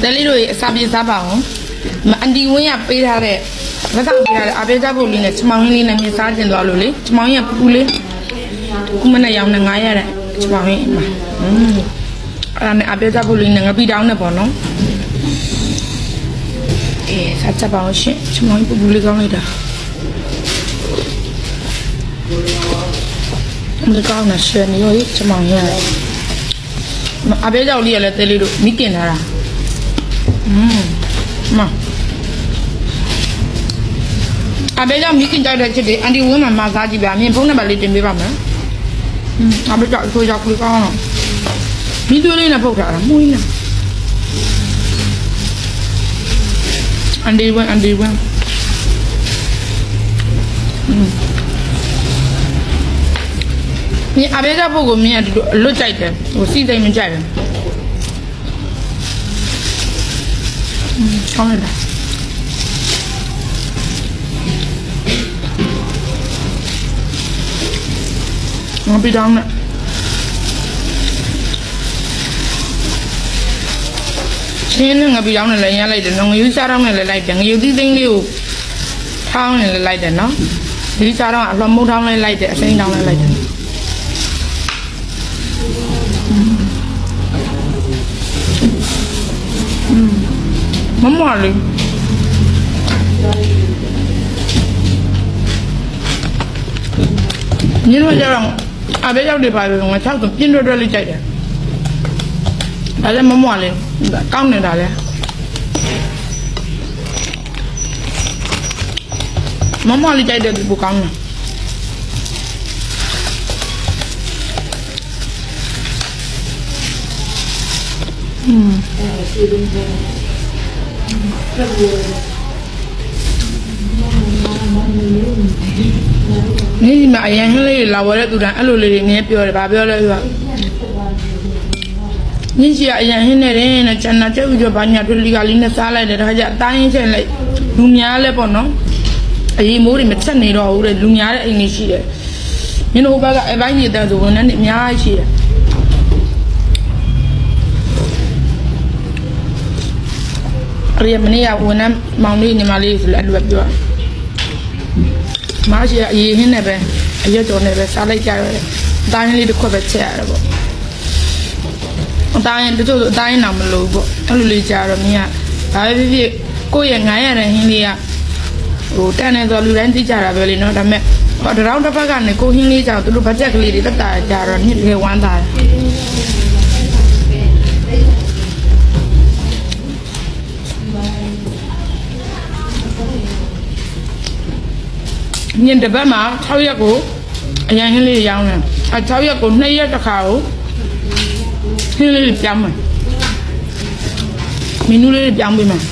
တဲလေးတို့ရေအစာပြေစားပါအောင်မအန်တီဝင်းရပေးထားတဲ့လက်ဆောင်ပေးထားတဲ့အပြေကြဖို့လေးနဲ့ချမောင်ဟင်းလေးနဲ့မြင်စားကျင်သွားလို့လေချမောင်ဟင်းကပူပူလေးခုမနဲ့ရောင်းနေ900တဲ့ချမောင်ဟင်းမှာอืมအဲ့ဒါနဲ့အပြေကြဖို့လေးနဲ့ငပိတောင်းနဲ့ပေါ့နော်အေးစားချက်ပါအောင်ရှင်ချမောင်ဟင်းပူပူလေးကောင်းလိုက်တာဒီကောင်းနေရှင်နေရောချမောင်ဟင်းရတယ်အပြေကြောက်လေးရလဲတဲလေးတို့မိကင်လာတာ อืมมาအဘေကြောင့်မိခင်ကြိုက်တဲ့ချစ်တွေအန်တီဝင်းမှာမစားကြည့်ပါအမြင်ဖုန်းနံပါတ်လေးတင်ပေးပါမယ်อืมအဘေကြောင့်ဆိုရောက်ပြီးကောင်းတော့မိသွေးလေးနဲ့ပုတ်ထားတာမှုရင်းနဲ့အန်တီဝင်းအန်တီဝင်းอืมမြင်အဘေကြောင့်ပုတ်ကိုမြင်အတူတူအလွတ်ကြိုက်တယ်ဟိုစီစိမ်မကြိုက်ဘူး ကောင်းလိုက်တာငါပြီးတော့နဲ့ချင်းနဲ့ငါပြီးတော့နဲ့လည်းရမ်းလိုက်တယ်နော်ငယူစားတော့နဲ့လည်းလိုက်တယ်ငယူသီးသိန်းလေးကိုထောင်းနဲ့လည်းလိုက်တယ်နော်ဒီစားတော့အလွန်မုတ်ထောင်းလည်းလိုက်တယ်အစိမ်းထောင်းလည်းလိုက်တယ် မမလေးညနေကျတော့အဘေရောက်တယ်ပါပဲငါ၆ဆိုပြင်းတွဲတွဲလေးကြိုက်တယ်ဒါလည်းမမလေးကောင်းနေတာလေမမလေးကြိုက်တယ်ဒီပူကောင်းတယ် နေ့ဒီမှာအရင်ဟင်းလေးတွေလာဝဲတဲ့သူတိုင်းအဲ့လိုလေးတွေနည်းပြောတယ်ဗာပြောလဲဆိုတော့ညင်ကြီးကအရင်ဟင်းနဲ့တယ်နဲ့ကျန်တာကျုပ်ကျဘာညာထွေလီကလေးနဲ့စားလိုက်တယ်ဒါကြအတိုင်းချက်လိုက်လူများလဲပေါ့နော်အရင်မိုးတွေမချက်နေတော့ဘူးတဲ့လူများတဲ့အိမ်ကြီးရှိတယ်ညနေဟိုဘက်ကအပိုင်းကြီးတဲ့ဆိုဝန်ထမ်းတွေအများကြီးရှိတယ် အဲ့ဒီမနေ့ကဝန်ထမ်းမောင်လေးညီမလေးဆိုလည်းအဲ့လိုပဲပြောတယ်မရှိအရေးဟင်းနဲ့ပဲအရက်ကြော်နဲ့ပဲစားလိုက်ကြရတယ်အတိုင်းလေးတစ်ခွက်ပဲချက်ရတယ်ပေါ့အတိုင်းတချို့ဆိုအတိုင်းနာမလို့ပေါ့အဲ့လိုလေးကြတော့မင်းကဘာပဲဖြစ်ဖြစ်ကိုယ့်ရဲ့ငိုင်းရတဲ့ဟင်းလေးကဟိုတန်နေဆိုလူတိုင်းသိကြတာပဲလေနော်ဒါပေမဲ့ဟောတရောင်းတစ်ဖက်ကနေကိုဟင်းလေးကြောင့်သူတို့ဘတ်ဂျက်ကလေးတွေတက်တာကြတော့နှစ်တကယ်ဝမ်းသာတယ် ညင်တစ်ပတ်မှာ6ရက်ကိုအရင်ဟင်းလေးရောင်းတယ်အဲ6ရက်ကို2ရက်တစ်ခါကိုဟင်းလေးပြောင်းမယ်မီနူလေးပြောင်းပေးမယ်